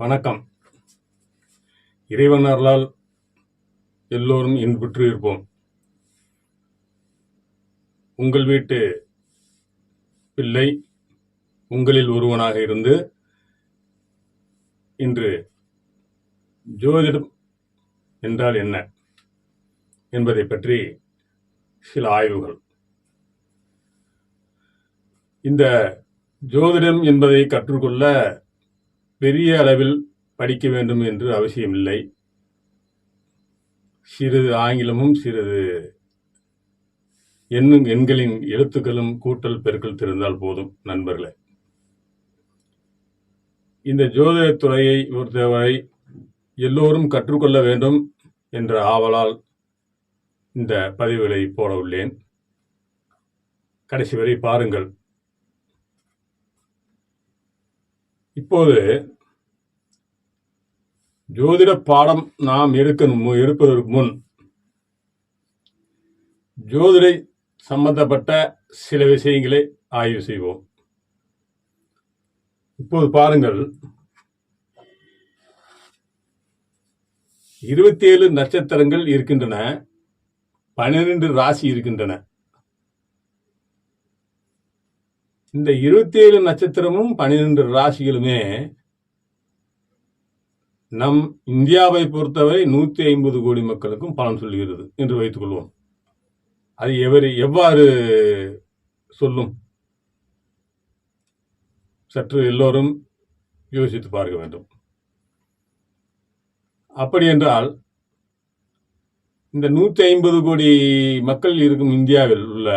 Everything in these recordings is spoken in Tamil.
வணக்கம். இறைவன் அருளால் எல்லோரும் இன்புற்று இருப்போம். உங்கள் வீட்டு பிள்ளை உங்களில் ஒருவனாக இருந்து இன்று ஜோதிடம் என்றால் என்ன என்பதை பற்றி சில ஆய்வுகள். இந்த ஜோதிடம் என்பதை கற்றுக்கொள்ள பெரிய அளவில் படிக்க வேண்டும் என்று அவசியமில்லை. சிறிது ஆங்கிலமும் சிறிது எண்ணும் எண்களின் எழுத்துக்களும் கூட்டல் பெருக்கல் தெரிந்தால் போதும் நண்பர்களே. இந்த ஜோதிடத்துறையை பொறுத்தவரை எல்லோரும் கற்றுக்கொள்ள வேண்டும் என்ற ஆவலால் இந்த பதிவுகளை போட உள்ளேன் கடைசி வரை பாருங்கள். இப்போது ஜோதிட பாடம் நாம் எடுக்க எடுப்பதற்கு முன் ஜோதிடை சம்பந்தப்பட்ட சில விஷயங்களை ஆய்வு செய்வோம். இப்போது பாருங்கள். இருபத்தி ஏழு நட்சத்திரங்கள் இருக்கின்றன பன்னிரண்டு ராசி இருக்கின்றன. இந்த இருபத்தி ஏழு நட்சத்திரமும் பனிரெண்டு ராசிகளுமே நம் இந்தியாவை பொறுத்தவரை நூத்தி ஐம்பது கோடி மக்களுக்கும் பலன் சொல்கிறது என்று வைத்துக் கொள்வோம். அது எவர் எவ்வாறு சொல்லும்? சற்று எல்லோரும் யோசித்து பார்க்க வேண்டும். அப்படி என்றால் இந்த நூத்தி ஐம்பது கோடி மக்கள் இருக்கும் இந்தியாவில் உள்ள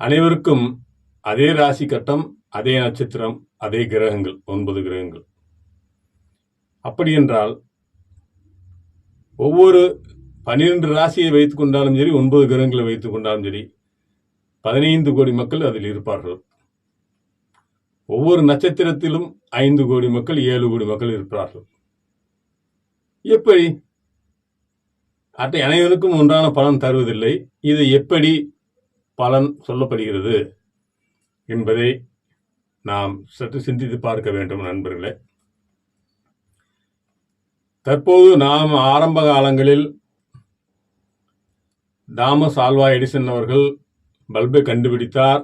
அனைவருக்கும் அதே ராசி கட்டம் அதே நட்சத்திரம் அதே கிரகங்கள் ஒன்பது கிரகங்கள். அப்படி என்றால் ஒவ்வொரு பன்னிரண்டு ராசியை வைத்துக் கொண்டாலும் சரி ஒன்பது கிரகங்களை வைத்துக் கொண்டாலும் சரி பதினைந்து கோடி மக்கள் அதில் இருப்பார்கள். ஒவ்வொரு நட்சத்திரத்திலும் ஐந்து கோடி மக்கள் ஏழு கோடி மக்கள் இருப்பார்கள். எப்படி? அட்டை அனைவருக்கும் ஒன்றான பலன் தருவதில்லை. இது எப்படி பலன் சொல்லப்படுகிறது? என்பதை நாம் சற்று சிந்தித்து பார்க்க வேண்டும் நண்பர்களே. தற்போது நாம் ஆரம்ப காலங்களில் தாமஸ் ஆல்வா எடிசன் அவர்கள் பல்பை கண்டுபிடித்தார்.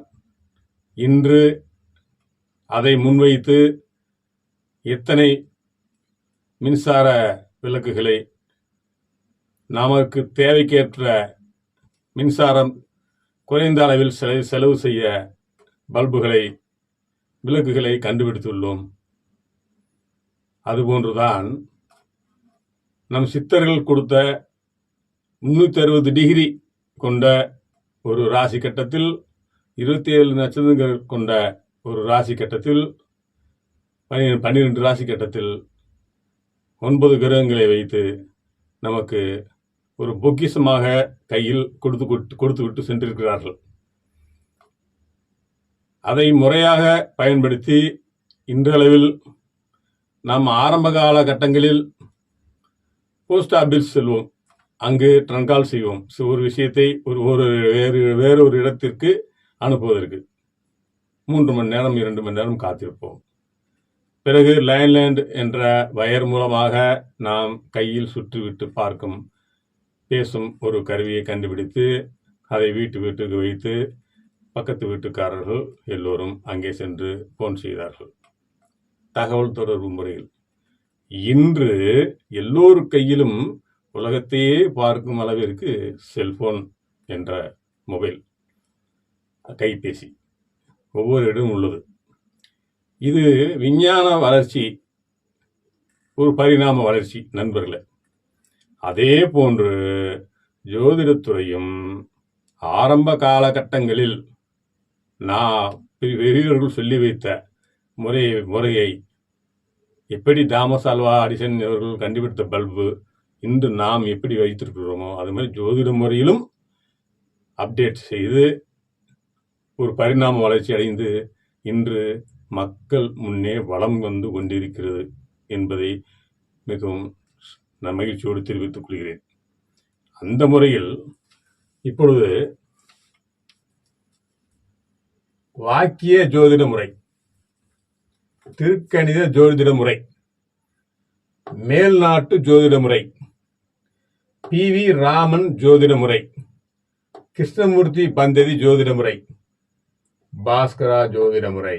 இன்று அதை முன்வைத்து எத்தனை மின்சார விளக்குகளை நமக்கு தேவைக்கேற்ற மின்சாரம் குறைந்த அளவில் செலவு செலவு செய்ய பல்புகளை விளக்குகளை கண்டுபிடித்துள்ளோம். அதுபோன்றுதான் நம் சித்தர்கள் கொடுத்த முன்னூத்தி அறுபது டிகிரி கொண்ட ஒரு ராசி கட்டத்தில் இருபத்தி ஏழு நட்சத்திரங்கள் கொண்ட ஒரு ராசி கட்டத்தில் பன்னிரெண்டு பன்னிரண்டு ராசி கட்டத்தில் ஒன்பது கிரகங்களை வைத்து நமக்கு ஒரு பொக்கிஷமாக கையில் கொடுத்து கொடுத்து விட்டு சென்றிருக்கிறார்கள். அதை முறையாக பயன்படுத்தி இன்றளவில் நாம் ஆரம்ப கால கட்டங்களில் போஸ்ட் ஆபீஸ் செல்வோம். அங்கு ட்ரங்கால் செய்வோம். ஒரு விஷயத்தை ஒரு ஒரு வேறு வேறொரு இடத்திற்கு அனுப்புவதற்கு. மூன்று மணி நேரம் இரண்டு மணி நேரம் காத்திருப்போம். பிறகு லேண்ட்லேண்ட் என்ற வயர் மூலமாக நாம் கையில் சுற்றிவிட்டு பார்க்கும் பேசும் ஒரு கருவியை கண்டுபிடித்து அதை வீட்டு வீட்டுக்கு வைத்து பக்கத்து வீட்டுக்காரர்கள் எல்லோரும் அங்கே சென்று போன் செய்தார்கள். தகவல் தொடர்பு முறையில். இன்று எல்லோரு கையிலும் உலகத்தையே பார்க்கும் அளவிற்கு செல்போன் என்ற மொபைல் கைபேசி ஒவ்வொரு இடம் உள்ளது. இது விஞ்ஞான வளர்ச்சி ஒரு பரிணாம வளர்ச்சி நண்பர்களே. அதே போன்று ஜோதிடத்துறையும் ஆரம்ப காலகட்டங்களில் நான் பெரியவர்கள் சொல்லி வைத்த முறை முறையை எப்படி தாமஸ் அல்வா அடிசன் அவர்கள் கண்டுபிடித்த பல்பு இன்று நாம் எப்படி வைத்திருக்கிறோமோ அது மாதிரி ஜோதிட முறையிலும் அப்டேட் செய்து ஒரு பரிணாம வளர்ச்சி அடைந்து இன்று மக்கள் முன்னே வளம் வந்து கொண்டிருக்கிறது என்பதை மிகவும் நான் மகிழ்ச்சியோடு தெரிவித்துக் கொள்கிறேன். அந்த முறையில் இப்பொழுது வாக்கிய ஜோதிட முறை திருக்கணித ஜோதிட முறை மேல்நாட்டு ஜோதிட முறை பி. வி. ராமன் ஜோதிட முறை கிருஷ்ணமூர்த்தி பந்ததி ஜோதிட முறை பாஸ்கரா ஜோதிட முறை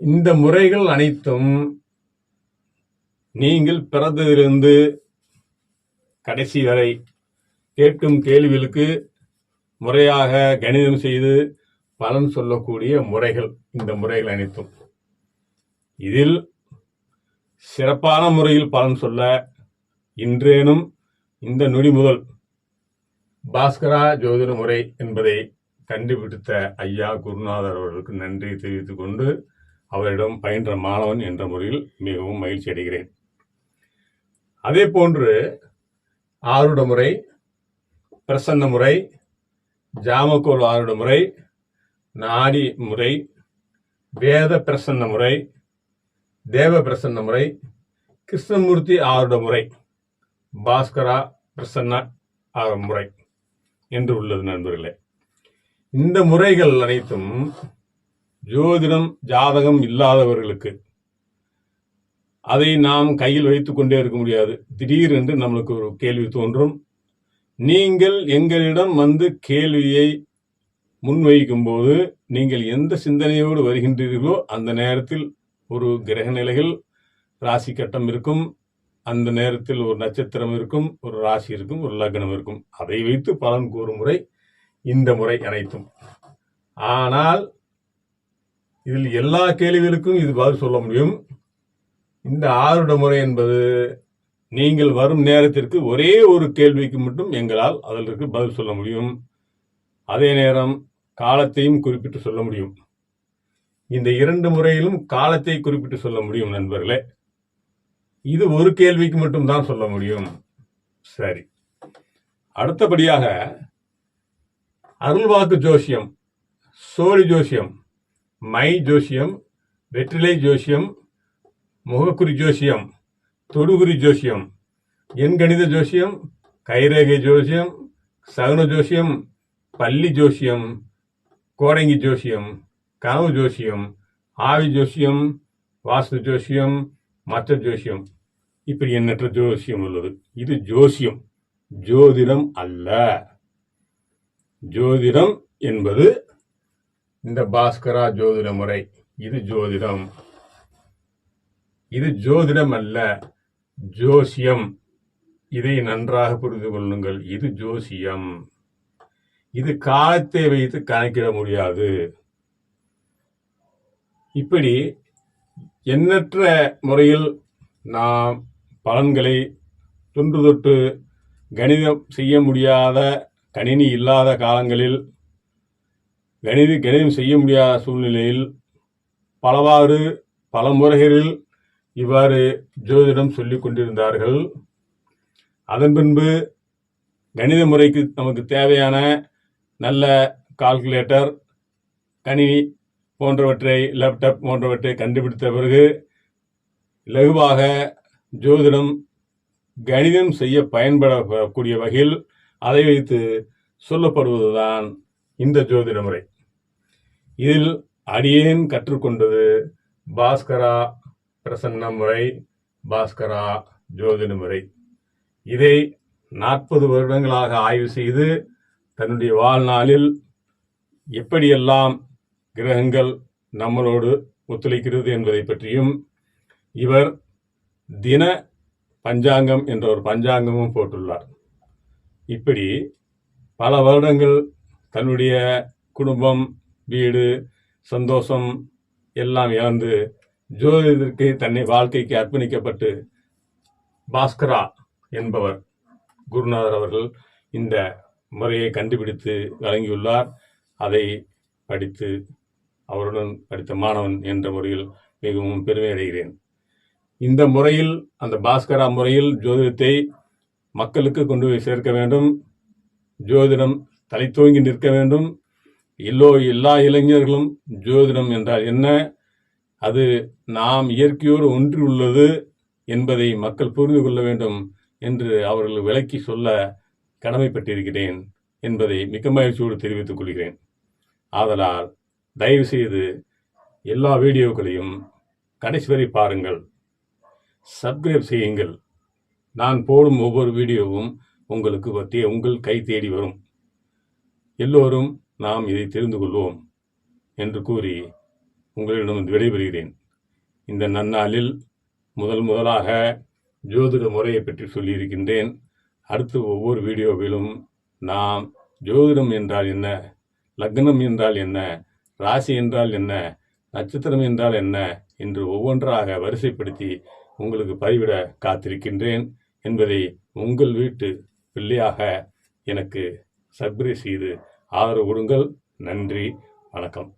இந்த முறைகள் அனைத்தும் நீங்கள் பிறந்ததிலிருந்து கடைசி வரை கேட்கும் கேள்விகளுக்கு முறையாக கணிதம் செய்து பலன் சொல்லக்கூடிய முறைகள் இந்த முறைகள் அனைத்தும். இதில் சிறப்பான முறையில் பலன் சொல்ல இன்றேனும் இந்த நொடி முதல் பாஸ்கரா ஜோதிட முறை என்பதை கண்டுபிடித்த ஐயா குருநாதர் அவர்களுக்கு நன்றி தெரிவித்துக் கொண்டு அவரிடம் பயின்ற மாணவன் என்ற முறையில் மிகவும் மகிழ்ச்சி அடைகிறேன். அதே போன்று ஆருட முறை பிரசன்ன முறை ஜாமக்கோல் ஆருட முறை நாடி முறை வேத பிரசன்ன முறை தேவ பிரசன்ன முறை கிருஷ்ணமூர்த்தி ஆருட முறை பாஸ்கரா பிரசன்ன ஆ- முறை என்று உள்ளது நண்பர்களே. இந்த முறைகள் அனைத்தும் ஜோதிடம் ஜாதகம் இல்லாதவர்களுக்கு அதை நாம் கையில் வைத்துக் கொண்டே இருக்க முடியாது. திடீரென்று நம்மளுக்கு ஒரு கேள்வி தோன்றும். நீங்கள் எங்களிடம் வந்து கேள்வியை முன்வைக்கும் போது நீங்கள் எந்த சிந்தனையோடு வருகின்றீர்களோ அந்த நேரத்தில் ஒரு கிரக நிலைகள் ராசி கட்டம் இருக்கும் அந்த நேரத்தில் ஒரு நட்சத்திரம் இருக்கும் ஒரு ராசி இருக்கும் ஒரு லக்னம் இருக்கும். அதை வைத்து பலன் கூறும் முறை இந்த முறை அனைத்தும். ஆனால் இதில் எல்லா கேள்விகளுக்கும் இது பதில் சொல்ல முடியும். இந்த ஆறுட முறை என்பது நீங்கள் வரும் நேரத்திற்கு ஒரே ஒரு கேள்விக்கு மட்டும் எங்களால் அதற்கு பதில் சொல்ல முடியும். அதே நேரம் காலத்தையும் குறிப்பிட்டு சொல்ல முடியும். இந்த இரண்டு முறையிலும் காலத்தை குறிப்பிட்டு சொல்ல முடியும் நண்பர்களே. இது ஒரு கேள்விக்கு மட்டும் தான் சொல்ல முடியும். சரி. அடுத்தபடியாக அருள்வாக்கு ஜோசியம் சோழி ஜோசியம் மை ஜோசியம் வெற்றிலை ஜோசியம் முகக்குறி ஜோசியம் தொடுகுறி ஜோசியம் எண்கணித ஜோசியம் கைரேகை ஜோசியம் சகுன ஜோசியம் பள்ளி ஜோசியம் கோரங்கி ஜோசியம் கனவு ஜோசியம் ஆவி ஜோசியம் வாஸ்து ஜோசியம் மற்ற ஜோசியம். இப்படி எண்ணற்ற ஜோசியம் உள்ளது. இது ஜோசியம். ஜோதிடம் அல்ல. ஜோதிடம் என்பது இந்த பாஸ்கரா ஜோதிட முறை. இது ஜோதிடம். இது ஜோதிடம் அல்ல. ஜோசியம். இதை நன்றாக புரிந்து கொள்ளுங்கள். இது ஜோசியம். இது காலத்தை வைத்து கணக்கிட முடியாது. இப்படி எண்ணற்ற முறையில் நாம் பலன்களை தொன்று தொட்டு கணிதம் செய்ய முடியாத கணினி இல்லாத காலங்களில் கணித கணிதம் செய்ய முடியாத சூழ்நிலையில் பலவாறு பல முறைகளில் இவ்வாறு ஜோதிடம் சொல்லிக் கொண்டிருந்தார்கள். அதன் பின்பு கணித முறைக்கு நமக்கு தேவையான நல்ல கால்குலேட்டர் கணினி போன்றவற்றை லேப்டாப் போன்றவற்றை கண்டுபிடித்த பிறகு லகுவாக ஜோதிடம் கணிதம் செய்ய பயன்படக்கூடிய வகையில் அதை வைத்து சொல்லப்படுவதுதான் இந்த ஜோதிட முறை. இதில் அடியேன் கற்றுக்கொண்டது பாஸ்கரா பிரசன்ன முறை பாஸ்கரா ஜோதிட முறை. இதை நாற்பது வருடங்களாக ஆய்வு செய்து தன்னுடைய வாழ்நாளில் எப்படியெல்லாம் கிரகங்கள் நம்மளோடு ஒத்துழைக்கிறது என்பதை பற்றியும் இவர் தின பஞ்சாங்கம் என்ற ஒரு பஞ்சாங்கமும் போட்டுள்ளார். இப்படி பல வருடங்கள் தன்னுடைய குடும்பம் வீடு சந்தோஷம் எல்லாம் இழந்து ஜோதிடத்திற்கு தன்னை வாழ்க்கைக்கு அர்ப்பணிக்கப்பட்டு பாஸ்கரா என்பவர் குருநாதர் அவர்கள் இந்த முறையை கண்டுபிடித்து வழங்கியுள்ளார். அதை படித்து அவருடன் படித்த மாணவன் என்ற முறையில் மிகவும் பெருமை அடைகிறேன். இந்த முறையில் அந்த பாஸ்கரா முறையில் ஜோதிடத்தை மக்களுக்கு கொண்டு போய் சேர்க்க வேண்டும். ஜோதிடம் தலைத்தோங்கி நிற்க வேண்டும். எல்லோ எல்லா இளைஞர்களும் ஜோதிடம் என்றால் என்ன? அது நாம் இயற்கையோடு ஒன்றி உள்ளது என்பதை மக்கள் புரிந்து கொள்ள வேண்டும் என்று அவர்கள் விளக்கி சொல்ல கடமைப்பட்டிருக்கிறேன் என்பதை மிக்க மகிழ்ச்சியோடு தெரிவித்துக் கொள்கிறேன். ஆதலால் தயவு செய்து எல்லா வீடியோக்களையும் கடைசி வரை பாருங்கள். சப்ஸ்கிரைப் செய்யுங்கள். நான் போடும் ஒவ்வொரு வீடியோவும் உங்களுக்கு பற்றிய உங்கள் கை தேடி வரும். எல்லோரும் நாம் இதை தெரிந்து கொள்வோம் என்று கூறி உங்களிடம் விடைபெறுகிறேன். இந்த நன்னாளில் முதல் முதலாக ஜோதிட முறையை பற்றி சொல்லியிருக்கின்றேன். அடுத்து ஒவ்வொரு வீடியோவிலும் நாம் ஜோதிடம் என்றால் என்ன? லக்னம் என்றால் என்ன? ராசி என்றால் என்ன? நட்சத்திரம் என்றால் என்ன? என்று ஒவ்வொன்றாக வரிசைப்படுத்தி உங்களுக்கு பதிவிட காத்திருக்கின்றேன் என்பதை உங்கள் வீட்டு பிள்ளையாக எனக்கு சப்ஸ்கிரைப் செய்து ஆதரவு கொடுங்கள். நன்றி. வணக்கம்.